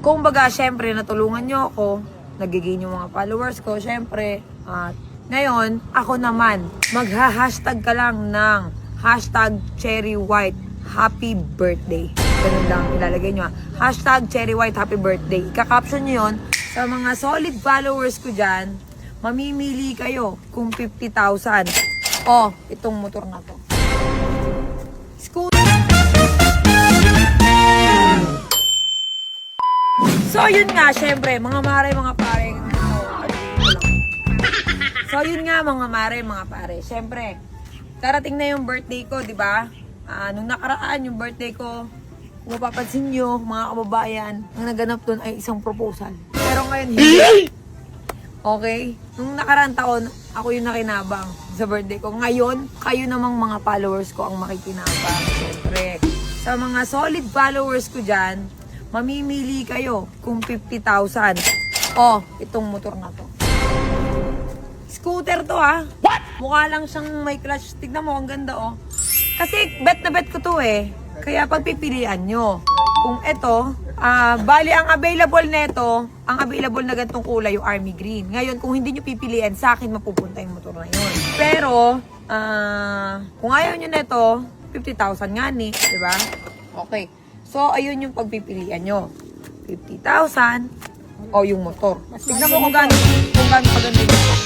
Kung baga, syempre, natulungan nyo ako, nagiging yung mga followers ko, syempre, at ngayon, ako naman, magha-hashtag ka lang ng hashtag cherry white happy birthday. Ganun lang ilalagay nyo. ah. Hashtag cherry white happy birthday. Ika-caption nyo yun. Sa mga solid followers ko dyan, mamimili kayo kung 50,000. Oh, itong motor na to. So, yun nga, syempre, mga mare, mga pare. So, yun nga, mga mare, mga pare. Syempre, darating na yung birthday ko, di ba? Ah, nung nakaraan, yung birthday ko, kung mapapansin nyo, mga kababayan, ang naganap doon ay isang proposal. Pero ngayon, hindi. Okay? Nung nakaraan taon, ako yung nakinabang sa birthday ko. Ngayon, kayo namang mga followers ko ang makikinabang. Siyempre. Sa mga solid followers ko dyan, mamimili kayo kung 50,000. Oh, itong motor na to. Scooter to ha. What? Mukha lang siyang may clutch. Tignan mo, ang ganda oh. Kasi bet na bet ko to eh. Kaya pagpipilian nyo. Kung ito, ah bali ang available neto, ang available na gantong kulay yung army green. Ngayon, kung hindi nyo pipilian, sa akin mapupunta yung motor na yun. Pero, ah kung ayaw nyo neto, 50,000 nga ni, di ba? Okay. So, ayun yung pagpipilian nyo. 50,000 o yung motor. Tignan mo kung gaano, kung gaano maganda yung motor.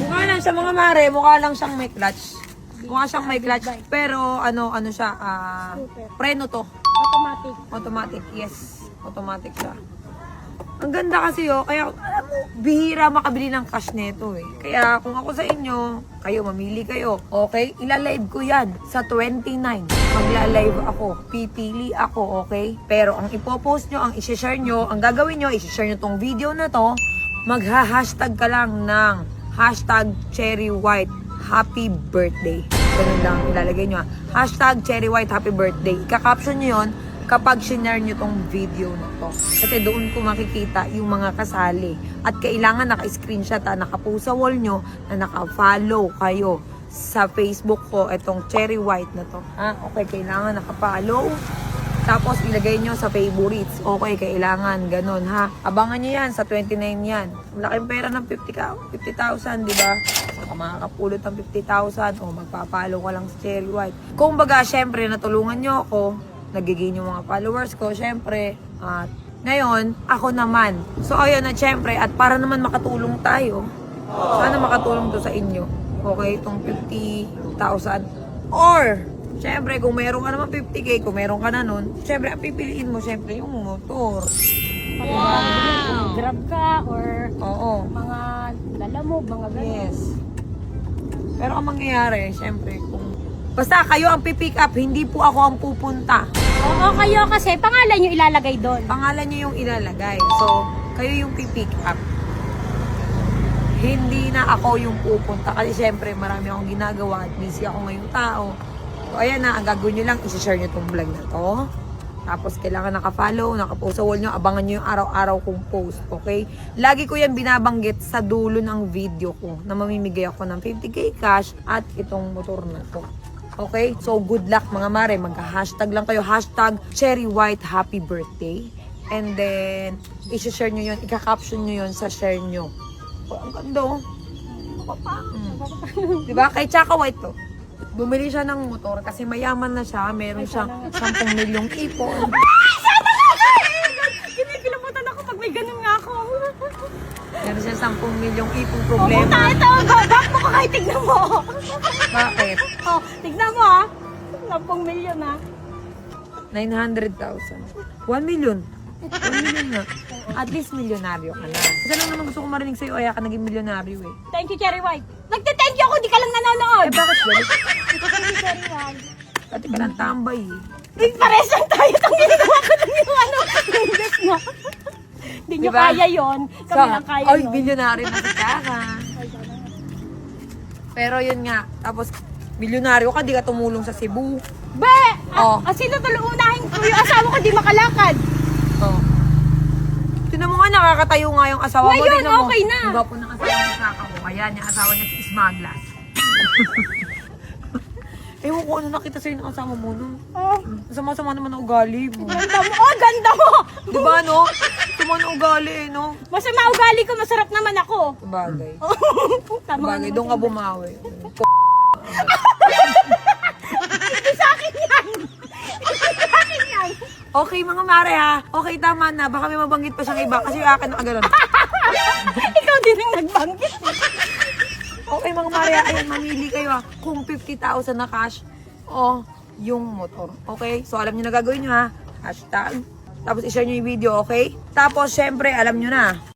Mukha lang siya mga mare, mukha lang siyang may clutch. Mukha siyang may clutch, pero ano ano siya, ah, preno to. Automatic. Automatic, yes. Automatic siya. Ang ganda kasi oh, kaya alam mo, bihira makabili ng cash neto eh. Kaya kung ako sa inyo, kayo mamili kayo. Okay? Ilalive ko yan sa 29. Magla-live ako. Pipili ako, okay? Pero ang ipopost nyo, ang isi-share nyo, ang gagawin nyo, isi-share nyo tong video na to, magha-hashtag ka lang ng hashtag cherry white happy birthday. Ganun lang ilalagay nyo. ah. Hashtag cherry white happy birthday. Ika-caption nyo yun kapag sinare nyo tong video na to. Kasi doon ko makikita yung mga kasali. At kailangan naka-screenshot, ah, nakapost sa wall nyo na naka-follow kayo sa Facebook ko itong cherry white na to. Ah, okay, kailangan naka-follow. Tapos ilagay nyo sa favorites. Okay, kailangan. Ganon ha. Abangan nyo yan sa 29 yan. Laking pera ng 50 ka, 50,000, di ba? Saka makakapulot ng 50,000 o magpapalo ka lang sa Cherry White. Kung baga, syempre, natulungan nyo ako, nagiging yung mga followers ko, syempre, at ngayon, ako naman. So, ayun na, syempre, at para naman makatulong tayo, sana makatulong to sa inyo. Okay, itong 50,000. Or, syempre, kung meron ka naman 50k, kung meron ka na nun, syempre, ang pipiliin mo, syempre, yung motor. Wow! Grab ka or Oo. mga lala mo, mga ganun. Yes. Pero ang mangyayari, syempre, kung... Basta kayo ang pipick up, hindi po ako ang pupunta. Oo, kayo kasi pangalan nyo ilalagay doon. Pangalan niyo yung ilalagay. So, kayo yung pipick up. Hindi na ako yung pupunta. Kasi syempre, marami akong ginagawa at busy ako ngayong tao. So, ayan na, ang gagawin nyo lang, isi-share nyo tong vlog na to. Tapos, kailangan naka-follow, naka-post sa wall nyo, abangan nyo yung araw-araw kong post, okay? Lagi ko yan binabanggit sa dulo ng video ko na mamimigay ako ng 50k cash at itong motor na to. Okay? So, good luck mga mare. Magka-hashtag lang kayo. Hashtag Cherry White Happy Birthday. And then, isi-share nyo yun. Ika-caption nyo yun sa share nyo. Oh, ang ganda oh. Mm. Diba? Kay Chaka White to. Bumili siya ng motor kasi mayaman na siya. Meron siyang 10 milyong ipon. Kinikilamutan ako pag may ganun nga ako. Meron siya 10 milyong ipong Pumunta problema. ito, back mo ka kahit tignan mo. Bakit? oh, tignan mo ha. 10 milyon ha. 900,000. 1 million. 1 million na. At least milyonaryo ka na. Isa lang naman gusto ko marinig sa'yo, kaya ka naging milyonaryo eh. Thank you, Cherry White. Nagte-thank you ako, di ka lang nanonood. Eh bakit galit? Thank you, Cherry White. Dati ka lang tambay eh. Eh, pares lang tayo. Itong ginagawa ko lang yung ano, English mo. Hindi nyo Diba? kaya yon Kami lang kaya Ay, yun. milyonaryo na si Chaka. Pero yun nga, tapos milyonaryo ka, di ka tumulong sa Cebu. Be! Oh. Ah, ah, sino tuloy unahin ko? Yung asawa ko di makalakad. Oh. Tinan mo nga, nakakatayo nga yung asawa mo. Ngayon, mo. okay na. Ang gwapo ng asawa ni Chaka mo. Ayan, yung asawa niya si Smaglas. Ewan ko ano nakita sa'yo ng kasama mo, no? Oh, Sama-sama naman ang ugali mo. ganda mo. Oh, ganda mo. Di ba, no? Sama ng ugali, eh, no? Masama ugali ko, masarap naman ako. Bagay. Tama Bagay, doon ka bumawi. Hindi sa akin yan. Hindi sa akin yan. Okay, mga mare ha. Okay, tama na. Baka may mabanggit pa siyang iba kasi yung akin nakaganon. Ikaw din ang nagbanggit. Okay, mga mare ha. Ayan, mamili kayo ha. Kung 50,000 na cash o yung motor. Okay? So, alam nyo na gagawin nyo ha. Hashtag. Tapos, ishare nyo yung video, okay? Tapos, syempre, alam nyo na.